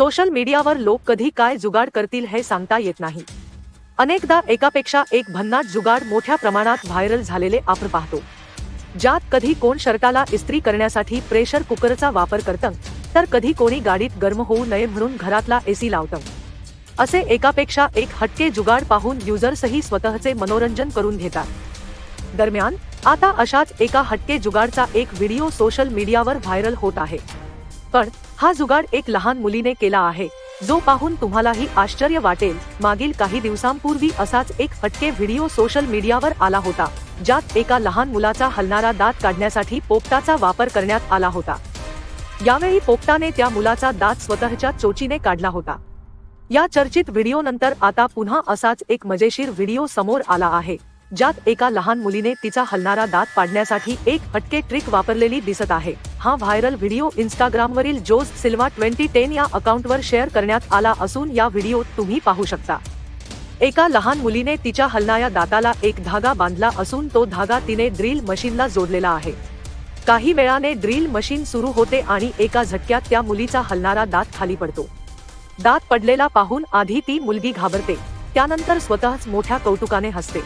Social मीडियावर लोक कधी काय जुगाड करतील हे सांगता येत नाही. अनेकदा एकापेक्षा एक भन्नाट जुगाड मोठ्या प्रमाणात व्हायरल झालेले आपण पाहतो. ज्यात कधी कोण शर्टाला इस्त्री करण्यासाठी प्रेशर कुकरचा वापर करतं तर कधी कोणी गाडीत गरम होऊ नये म्हणून घरातला एसी लावतं. असे एकापेक्षा एक हटके जुगाड पाहून युजर्सही स्वतःचे मनोरंजन करून घेतात. दरम्यान आता अशाच एका हटके जुगाडचा एक व्हिडिओ सोशल मीडियावर व्हायरल होत आहे. पण हा जुगाड एक लहान मुलीने केला आहे. जो पाहून तुम्हालाही आश्चर्य वाटेल. मागील काही दिवसांपूर्वी असाच एक हटके व्हिडिओ सोशल मीडियावर आला होता ज्यात एका लहान मुलाचा हलणारा दात काढण्यासाठी पोपटाचा वापर करण्यात आला होता. यावेळी पोपटाने त्या मुलाचा दात स्वतःच्या चोचीने काढला होता. या चर्चित व्हिडिओ नंतर आता पुन्हा असाच एक मजेशीर व्हिडिओ समोर आला आहे ज्यात एका लहान मुलीने तिचा हलणारा दात पाडण्यासाठी एक हटके ट्रिक वापरलेली दिसत आहे. हा व्हायरल व्हिडिओ इंस्टाग्रामवरील जोस सिल्वा ट्वेंटी टेन या अकाउंटवर शेअर करण्यात आला असून या व्हिडिओत तुम्ही पाहू शकता. एका लहान मुलीने तिच्या हलणाऱ्या दाताला एक धागा बांधला असून तो धागा तिने ड्रिल मशीनला जोडलेला आहे. काही वेळाने ड्रिल मशीन सुरू होते आणि एका झटक्यात त्या मुलीचा हलणारा दात खाली पडतो. दात पडलेला पाहून आधी ती मुलगी घाबरते त्यानंतर स्वतःच मोठ्या कौतुकाने हसते.